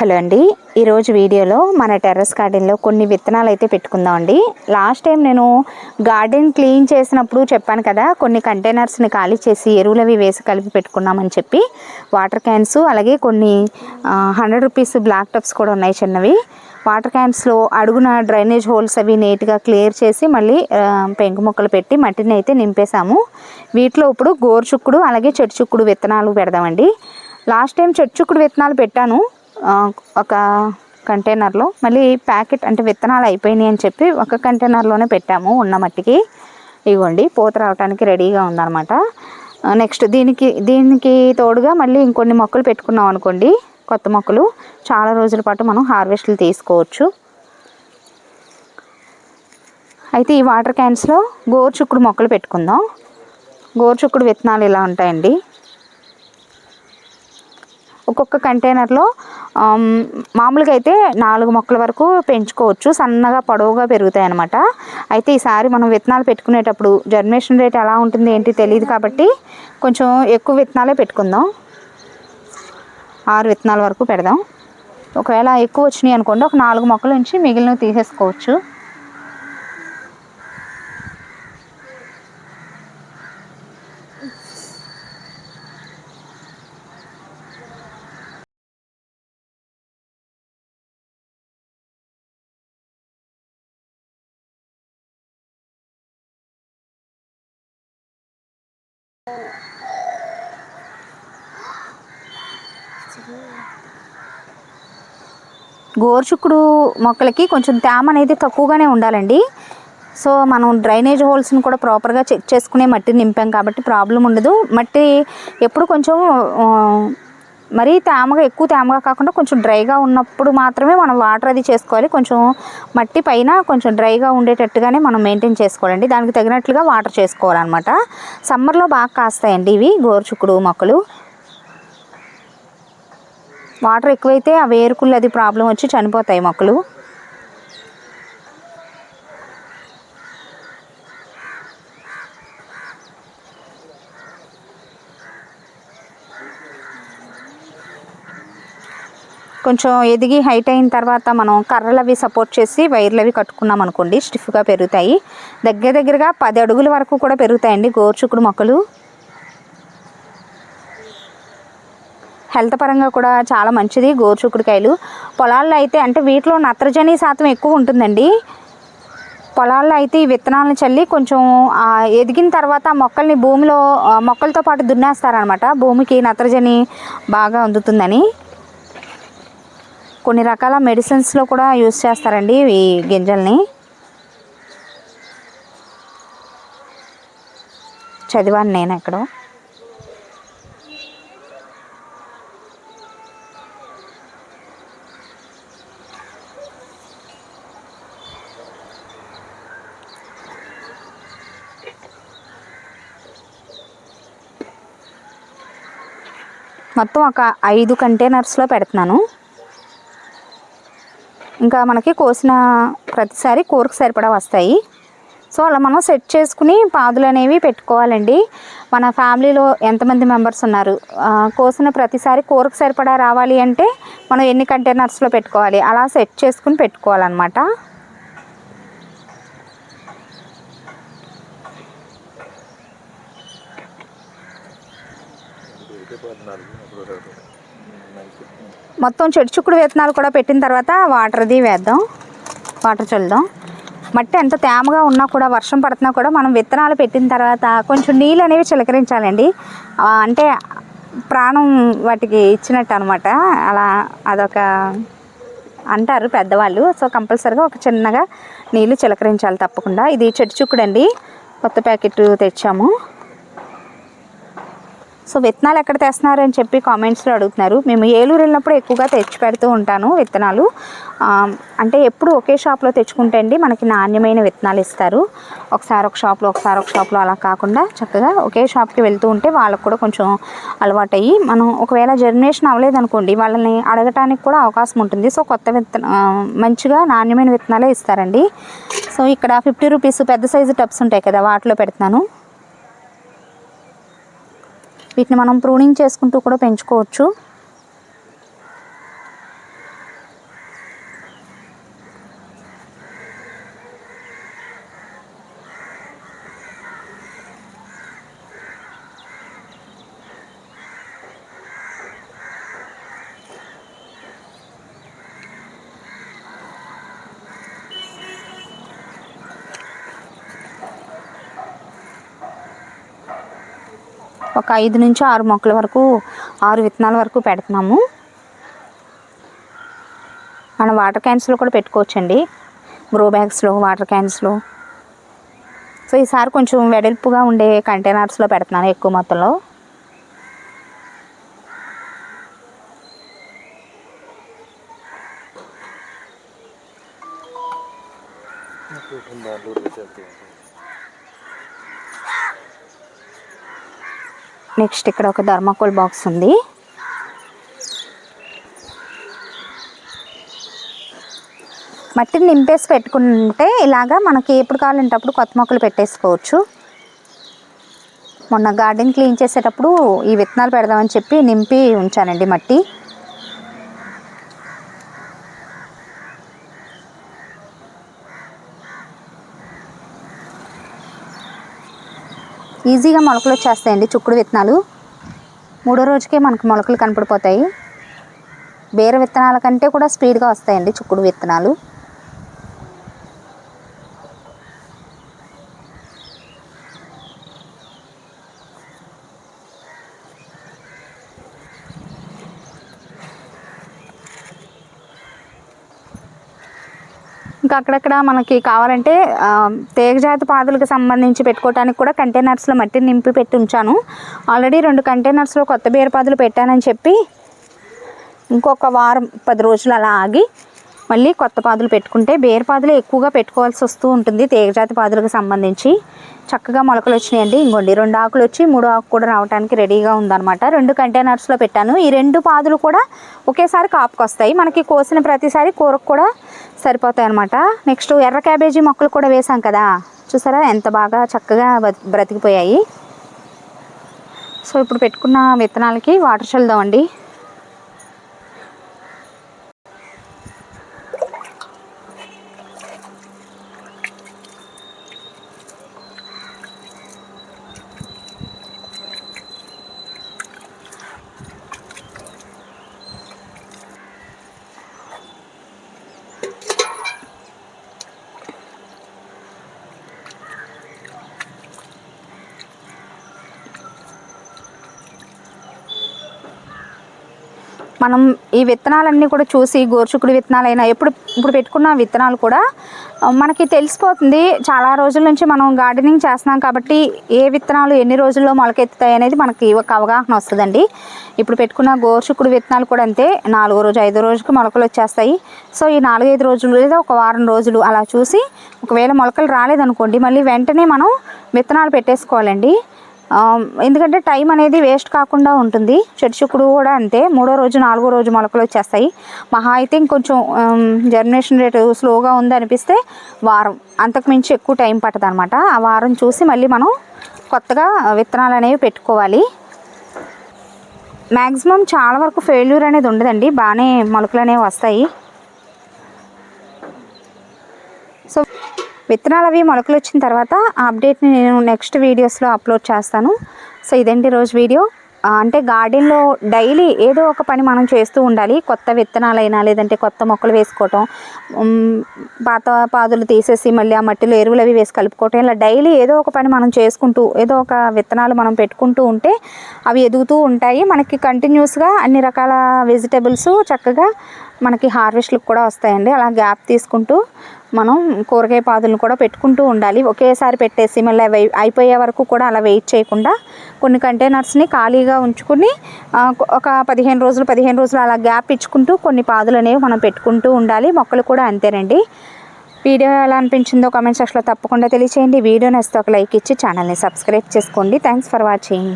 Hello అండి. ఈరోజు వీడియోలో మన టెర్రస్ గార్డెన్లో కొన్ని విత్తనాలు అయితే పెట్టుకుందాం అండి లాస్ట్ టైం నేను గార్డెన్ క్లీన్ చేసినప్పుడు చెప్పాను కదా కొన్ని కంటైనర్స్ని ఖాళీ చేసి ఎరువులు అవి వేసి కలిపి పెట్టుకున్నామని చెప్పి. వాటర్ క్యాన్స్ అలాగే కొన్ని హండ్రెడ్ రూపీస్ బ్లాక్ టప్స్ కూడా ఉన్నాయి చిన్నవి. వాటర్ క్యాన్స్లో అడుగున డ్రైనేజ్ హోల్స్ అవి నీట్గా క్లియర్ చేసి మళ్ళీ పెంకు మొక్కలు పెట్టి మట్టిని అయితే నింపేశాము. వీటిలో ఇప్పుడు గోరుచుక్కుడు అలాగే చెట్టు చుక్కుడు విత్తనాలు పెడదామండి. లాస్ట్ టైం చెట్టు చుక్కుడు విత్తనాలు పెట్టాను. ఒక కంటైనర్లో మళ్ళీ ప్యాకెట్ అంటే విత్తనాలు అయిపోయినాయి అని చెప్పి ఒక కంటైనర్లోనే పెట్టాము ఉన్న మట్టికి. ఇవ్వండి పూత రావడానికి రెడీగా ఉందన్నమాట. నెక్స్ట్ దీనికి దీనికి తోడుగా మళ్ళీ ఇంకొన్ని మొక్కలు పెట్టుకున్నాం అనుకోండి కొత్త మొక్కలు. చాలా రోజుల పాటు మనం హార్వెస్ట్లు తీసుకోవచ్చు. అయితే ఈ వాటర్ క్యాన్స్లో గోరుచుక్కుడు మొక్కలు పెట్టుకుందాం. గోరుచుక్కుడు విత్తనాలు ఇలా ఉంటాయండి? ఒక్కొక్క కంటైనర్లో మామూలుగా అయితే నాలుగు మొక్కల వరకు పెంచుకోవచ్చు. సన్నగా పొడవుగా పెరుగుతాయి అన్నమాట అయితే ఈసారి మనం విత్తనాలు పెట్టుకునేటప్పుడు జర్మినేషన్ రేట్ ఎలా ఉంటుంది ఏంటి తెలియదు కాబట్టి కొంచెం ఎక్కువ విత్తనాలే పెట్టుకుందాం. ఆరు విత్తనాల వరకు పెడదాం. ఒకవేళ ఎక్కువ వచ్చినాయి అనుకోండి ఒక నాలుగు మొక్కల నుంచి మిగిలినవి తీసేసుకోవచ్చు. గోరుచుక్కుడు మొక్కలకి కొంచెం తేమ అనేది తక్కువగానే ఉండాలండి. సో మనం డ్రైనేజ్ హోల్స్ని కూడా ప్రాపర్గా చెక్ చేసుకునే మట్టి నింపాం కాబట్టి ప్రాబ్లం ఉండదు. మట్టి ఎప్పుడు కొంచెం మరీ తేమగా ఎక్కువ తేమగా కాకుండా కొంచెం డ్రైగా ఉన్నప్పుడు మాత్రమే మనం వాటర్ అది చేసుకోవాలి. కొంచెం మట్టి పైన కొంచెం డ్రైగా ఉండేటట్టుగానే మనం మెయింటైన్ చేసుకోవాలండి. దానికి తగినట్లుగా వాటర్ చేసుకోవాలన్నమాట. సమ్మర్లో బాగా కాస్తాయండి ఇవి గోరుచుక్కుడు మొక్కలు. వాటర్ ఎక్కువైతే ఆ వేరుకుళ్ళు అది ప్రాబ్లం వచ్చి చనిపోతాయి మొక్కలు. కొంచెం ఎదిగి హైట్ అయిన తర్వాత మనం కర్రలు అవి సపోర్ట్ చేసి వైర్లు అవి కట్టుకున్నాం అనుకోండి స్టిఫ్గా పెరుగుతాయి. దగ్గర దగ్గరగా పది అడుగుల వరకు కూడా పెరుగుతాయండి గోరుచుక్కుడు మొక్కలు. హెల్త్ పరంగా కూడా చాలా మంచిది గోరుచుక్కుడుకాయలు పొలాల్లో అయితే అంటే వీటిలో నత్రజని శాతం ఎక్కువ ఉంటుందండి. పొలాల్లో అయితే ఈ విత్తనాలను చల్లి కొంచెం ఎదిగిన తర్వాత మొక్కల్ని భూమిలో మొక్కలతో పాటు దున్నేస్తారనమాట భూమికి నత్రజని బాగా అందుతుందని. కొన్ని రకాల మెడిసిన్స్లో కూడా యూస్ చేస్తారండి ఈ గింజల్ని. చదివాను నేను ఎక్కడో. మొత్తం ఒక ఐదు కంటైనర్స్లో పెడుతున్నాను. ఇంకా మనకి కోసిన ప్రతిసారి కూరకు సరిపడా వస్తాయి. సో అలా మనం సెట్ చేసుకుని పాదులు అనేవి పెట్టుకోవాలండి. మన ఫ్యామిలీలో ఎంతమంది మెంబర్స్ ఉన్నారు? కోసిన ప్రతిసారి కూరకు సరిపడా రావాలి అంటే మనం ఎన్ని కంటైనర్స్లో పెట్టుకోవాలి? అలా సెట్ చేసుకుని పెట్టుకోవాలన్నమాట. మొత్తం చెడు చుక్కుడు విత్తనాలు కూడా పెట్టిన తర్వాత వాటర్ది వేద్దాం వాటర్ చల్లుదాం. మట్టి ఎంత తేమగా ఉన్నా కూడా వర్షం పడుతున్నా కూడా మనం విత్తనాలు పెట్టిన తర్వాత కొంచెం నీళ్ళు అనేవి చిలకరించాలండి. అంటే ప్రాణం వాటికి ఇచ్చినట్టు అనమాట అలా అదొక అంటారు పెద్దవాళ్ళు. సో కంపల్సరీగా ఒక చిన్నగా నీళ్ళు చిలకరించాలి తప్పకుండా. ఇది చెట్టు చుక్కుడండి. కొత్త ప్యాకెట్ తెచ్చాము. సో విత్తనాలు ఎక్కడ తెస్తున్నారు అని చెప్పి కామెంట్స్లో అడుగుతున్నారు. మేము ఏలూరు వెళ్ళినప్పుడు ఎక్కువగా తెచ్చి పెడుతూ ఉంటాను విత్తనాలు. అంటే ఎప్పుడు ఒకే షాప్లో తెచ్చుకుంటే అండి మనకి నాణ్యమైన విత్తనాలు ఇస్తారు. ఒకసారి ఒక షాప్లో ఒకసారి ఒక షాప్లో అలా కాకుండా చక్కగా ఒకే షాప్కి వెళ్తూ ఉంటే వాళ్ళకు కూడా కొంచెం అలవాటు అయ్యి మనం ఒకవేళ జర్మినేషన్ అవ్వలేదనుకోండి వాళ్ళని అడగటానికి కూడా అవకాశం ఉంటుంది. సో కొత్త విత్తన మంచిగా నాణ్యమైన విత్తనాలే ఇస్తారండి. సో ఇక్కడ ఫిఫ్టీ రూపీస్ పెద్ద సైజు టబ్స్ ఉంటాయి కదా వాటిలో పెడుతున్నాను. వీటిని మనం ప్రూనింగ్ చేసుకుంటూ కూడా పెంచుకోవచ్చు. ఒక ఐదు నుంచి ఆరు మొక్కల వరకు ఆరు విత్తనాల వరకు పెడుతున్నాము. మనం వాటర్ క్యాన్స్లో కూడా పెట్టుకోవచ్చండి. గ్రో బ్యాగ్స్లో వాటర్ క్యాన్స్లో సో ఈసారి కొంచెం వెడల్పుగా ఉండే కంటైనర్స్లో పెడుతున్నాను ఎక్కువ మొత్తంలో. నెక్స్ట్ ఇక్కడ ఒక ధర్మాకోల్ బాక్స్ ఉంది. మట్టిని నింపేసి పెట్టుకుంటే ఇలాగా మనకి ఎప్పుడు కావాలంటే అప్పుడు కొత్త మొక్కలు పెట్టేసుకోవచ్చు. మొన్న గార్డెన్ క్లీన్ చేసేటప్పుడు ఈ విత్తనాలు పెడదామని చెప్పి నింపి ఉంచానండి మట్టి. ఈజీగా మొలకలు వచ్చేస్తాయండి చుక్కుడు విత్తనాలు. మూడో రోజుకే మనకు మొలకలు కనపడిపోతాయి. బేర విత్తనాల కంటే కూడా స్పీడ్గా వస్తాయండి చుక్కుడు విత్తనాలు. ఇంకా అక్కడక్కడ మనకి కావాలంటే తీగజాతి పాదులకు సంబంధించి పెట్టుకోవడానికి కూడా కంటైనర్స్లో మట్టిని నింపి పెట్టి ఉంచాను. ఆల్రెడీ రెండు కంటైనర్స్లో కొత్త బీరపాదులు పెట్టానని చెప్పి ఇంకొక వారం పది రోజులు అలా ఆగి మళ్ళీ కొత్త పాదులు పెట్టుకుంటే బీరపాదులు ఎక్కువగా పెట్టుకోవాల్సి వస్తూ ఉంటుంది తీగజాతి పాదులకు సంబంధించి. చక్కగా మొలకలు వచ్చినాయండి. ఇంకోండి రెండు ఆకులు వచ్చి మూడు ఆకు కూడా రావడానికి రెడీగా ఉందన్నమాట. రెండు కంటైనర్స్లో పెట్టాను. ఈ రెండు పాదులు కూడా ఒకేసారి కాపుకొస్తాయి. మనకి కోసిన ప్రతిసారి కూరకు కూడా సరిపోతాయి అనమాట నెక్స్ట్ ఎర్ర క్యాబేజీ మొక్కలు కూడా వేసాం కదా. చూసారా? ఎంత బాగా చక్కగా బ్రతికిపోయాయి. సో ఇప్పుడు పెట్టుకున్న విత్తనాలకి వాటర్ చల్దామండి మనం ఈ విత్తనాలన్నీ కూడా చూసి గోరుచుకుడు విత్తనాలైనా ఎప్పుడు ఇప్పుడు పెట్టుకున్న విత్తనాలు కూడా మనకి తెలిసిపోతుంది చాలా రోజుల నుంచి మనం గార్డెనింగ్ చేస్తున్నాం కాబట్టి ఏ విత్తనాలు ఎన్ని రోజుల్లో మొలకెత్తుతాయి అనేది మనకి ఒక అవగాహన వస్తుందండి. ఇప్పుడు పెట్టుకున్న గోర్చుకుడు విత్తనాలు కూడా అంతే నాలుగో రోజు ఐదో రోజుకి మొలకలు వచ్చేస్తాయి. సో ఈ నాలుగైదు రోజులు లేదా ఒక వారం రోజులు అలా చూసి ఒకవేళ మొలకలు రాలేదనుకోండి మళ్ళీ వెంటనే మనం విత్తనాలు పెట్టేసుకోవాలండి. ఎందుకంటే టైం అనేది వేస్ట్ కాకుండా ఉంటుంది. చెడుచుకుడు కూడా అంతే. మూడో రోజు నాలుగో రోజు మొలకలు వచ్చేస్తాయి. మహా అయితే ఇంకొంచెం జర్మినేషన్ రేటు స్లోగా ఉంది అనిపిస్తే వారం అంతకు మించి ఎక్కువ టైం పట్టదు అనమాట ఆ వారం చూసి మళ్ళీ మనం కొత్తగా విత్తనాలు అనేవి పెట్టుకోవాలి. మ్యాక్సిమం చాలా వరకు ఫెయిల్యూర్ అనేది ఉండదండి. బాగానే మొలకలు అనేవి వస్తాయి. సో విత్తనాలు అవి మొలకలు వచ్చిన తర్వాత ఆ అప్డేట్ని నేను నెక్స్ట్ వీడియోస్లో అప్లోడ్ చేస్తాను. సో ఇదేంటి రోజు వీడియో? అంటే గార్డెన్లో డైలీ ఏదో ఒక పని మనం చేస్తూ ఉండాలి. కొత్త విత్తనాలైనా లేదంటే కొత్త మొక్కలు వేసుకోవటం పాత పాదులు తీసేసి మళ్ళీ ఆ మట్టిలో ఎరువులు అవి వేసి కలుపుకోవటం ఇలా డైలీ ఏదో ఒక పని మనం చేసుకుంటూ ఏదో ఒక విత్తనాలు మనం పెట్టుకుంటూ ఉంటే అవి ఎదుగుతూ ఉంటాయి. మనకి కంటిన్యూస్గా అన్ని రకాల వెజిటబుల్స్ చక్కగా మనకి హార్వెస్ట్లకు కూడా వస్తాయండి. అలా గ్యాప్ తీసుకుంటూ మనం కూరగాయ పాదులను కూడా పెట్టుకుంటూ ఉండాలి. ఒకేసారి పెట్టేసి మళ్ళీ అవి అయిపోయే వరకు కూడా అలా వెయిట్ చేయకుండా కొన్ని కంటైనర్స్ని ఖాళీగా ఉంచుకుని ఒక పదిహేను రోజులు పదిహేను రోజులు అలా గ్యాప్ ఇచ్చుకుంటూ కొన్ని పాదులు అనేవి మనం పెట్టుకుంటూ ఉండాలి. మొక్కలు కూడా అంతేనండి. వీడియో ఎలా అనిపించిందో కామెంట్ సెక్షన్లో తప్పకుండా తెలియచేయండి. వీడియో నచ్చితే ఒక లైక్ ఇచ్చి ఛానల్ని సబ్స్క్రైబ్ చేసుకోండి. Thanks for watching